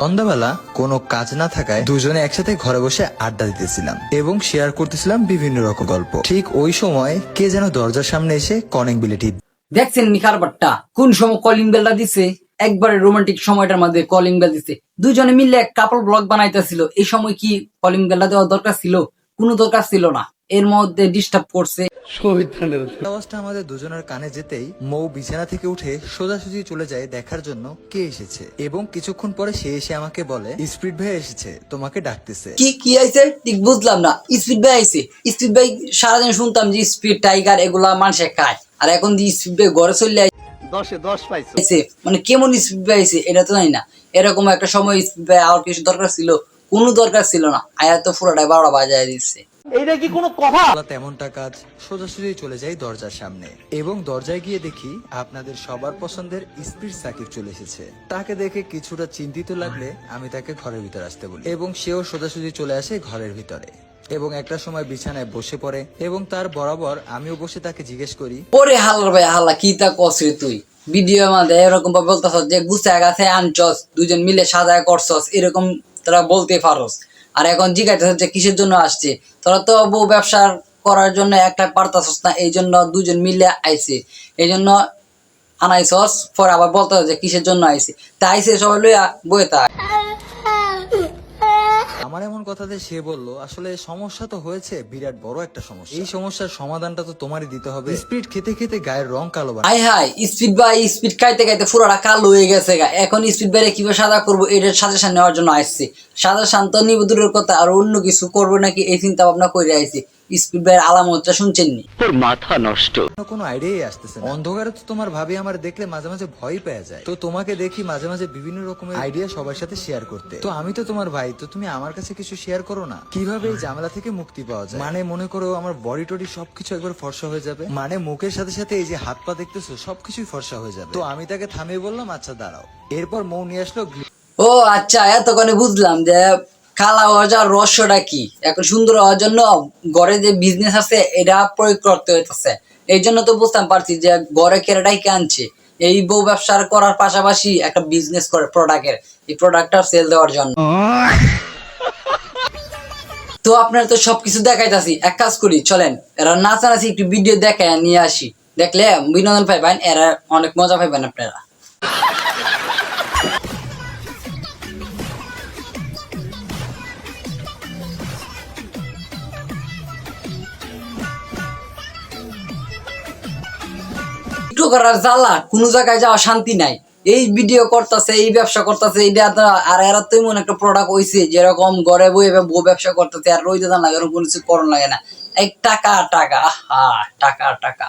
সন্ধ্যাবেলা কোনো কাজ না থাকায় দুজনে একসাথে ঘরে বসে আড্ডা দিতেছিলাম এবং শেয়ার করতেছিলাম বিভিন্ন রকম গল্প। ঠিক ওই সময় কে যেন দরজার সামনে এসে কনেক বিলেটি দেখছেন নি কারবারটা কোন সময় কলিং বেলটা দিছে? একবারে রোমান্টিক সময়টার মধ্যে কলিং বেল দিছে। দুজনে মিলে এক কাপল ব্লগ বানাইতেছিল। এই সময় কি কলিং বেলটা দেওয়ার দরকার ছিল? কোনো দরকার ছিল না। এর মধ্যে ডিস্টার্ব করছে। আওয়াজটা আমাদের দুজনের কানে যেতেই মৌ বিছানা থেকে উঠে সোজাসুজি চলে যায় দেখার জন্য কে এসেছে। এবং কিছুক্ষণ পরে সে এসে আমাকে বলে স্পিড ভাই এসেছে তোমাকে ডাকতেছে। কি কি আইছে? ঠিক বুঝলাম না। স্পিড বাই আইছে। স্পিড বাই সারাদিন শুনতাম যে স্পিড টাইগার এগুলা মানুষে খায়। আর এখন যে স্পিড বাই ঘরে চলে দশে দশ পাইছো। মানে কেমন স্পিড বাই আইছে এটা তো জানি না। এরকম একটা সময় স্পিড বাই আর কিছু দরকার ছিল কোনো দরকার ছিল না। আয়া তো পুরোটাই বারোটা বাজায় দিচ্ছে এইটা কি কোনো কথা? বলা তেমনটা কাজ সোজাসুজি চলে যাই দরজার সামনে। এবং দরজায় গিয়ে দেখি আপনাদের সবার পছন্দের স্পিড সাকিব চলে এসেছে। তাকে দেখে কিছুটা চিন্তিত লাগলে আমি তাকে ঘরের ভিতরে আসতে বলি। এবং সেও সোজাসুজি চলে আসে ঘরের ভিতরে। এবং একটা সময় বিছানায় বসে পড়ে। এবং তার বরাবর আমিও বসে তাকে জিজ্ঞেস করি ওরে হাল্লার ভাই হাল্লা কি তা কসরে তুই? ভিডিও মধ্যে এরকম ভাবে বলতেছ যে গুছা গাছে আনছস দুজন মিলে সাজায় করছস এরকম তোরা বলতে পারস। আর এখন জিজ্ঞাসা যে কিসের জন্য আসছে? তোরা তো বউ ব্যবসা করার জন্য একটা পারতাছস না এই জন্য দুজন মিলে আইছে। এই জন্য আনাইছস পরে আবার বলতে যে কিসের জন্য আইছে। তা আইছে সবাই লইয়া বয়ে তা আমার এমন কথাতে সে বলল আসলে সমস্যা তো হয়েছে বিরাট বড় একটা সমস্যা। এই সমস্যার সমাধানটা তো তোমারই দিতে হবে। স্পিড খেতে খেতে গায়ের রং কালো। High high speed by speed খাইতে খাইতে পুরোটা কালো হয়ে গেছে গা। এখন স্পিড বাইরে কীভাবে সাদা করব এটার সাজেশন নেওয়ার জন্য আসছে। সাজেশন তো নিব কথা আর অন্য কিছু করব নাকি এই চিন্তা ভাবনা করে আইছি। স্পিড বাইরের আলামতটা শুনছেননি। তোর মাথা নষ্ট। কোনো কোনো আইডিয়াই আসতেছে না। অন্ধকারে তো তোমার ভাবি আমার দেখলে মাঝে মাঝে ভয় পেয়ে যায়। তো তোমাকে দেখি মাঝে মাঝে বিভিন্ন রকমের আইডিয়া সবার সাথে শেয়ার করতে। তো আমি তো তোমার ভাই তো তুমি আমার কাছে কিছু শেয়ার করো না। কীভাবে এই ঝামেলা থেকে মুক্তি পাওয়া যায়? মানে মনে করো আমার বডি টডি সবকিছু একবার ফর্সা হয়ে যাবে। মানে মুখের সাথে সাথে এই যে হাত পা দেখতেছো সবকিছুই ফর্সা হয়ে যাবে। তো আমি তাকে থামিয়ে বললাম আচ্ছা দাঁড়াও। এরপর মৌ নিয়ে আসলো ও আচ্ছা এতক্ষণে বুঝলাম যে কালা হওয়া যাওয়ার রহস্যটা কি? এখন সুন্দর হওয়ার জন্য ঘরে যে বিজনেস আছে, এটা প্রয়োগ করতে হইতেছে। এই জন্য তো বুঝতাম পারছি যে ঘরে কেরাটাই কে আনছে। এই বউ ব্যবসা করার পাশাপাশি একটা বিজনেস করে প্রোডাক্টের এই প্রোডাক্টটা সেল দেওয়ার জন্য। তো আপনার তো সবকিছু দেখাইতাছি। এক কাজ করি, চলেন। এরা নাচানাচি একটু ভিডিও দেখায় নিয়ে আসি। দেখলে বিনোদন পাইবেন, এরা অনেক মজা পাইবেন আপনারা। একটু করার জ্বালা, কোনো জায়গায় যাওয়া শান্তি নাই। এই ভিডিও করতেছে, এই ব্যবসা করতেছে এইটা আর এরা তো এমন একটা প্রোডাক্ট হয়েছে যেরকম ঘরে বই বউ ব্যবসা করতেছে, আর রইতে দান লাগে কোনো কিছু করণ লাগে না। এই টাকা টাকা হা টাকা টাকা।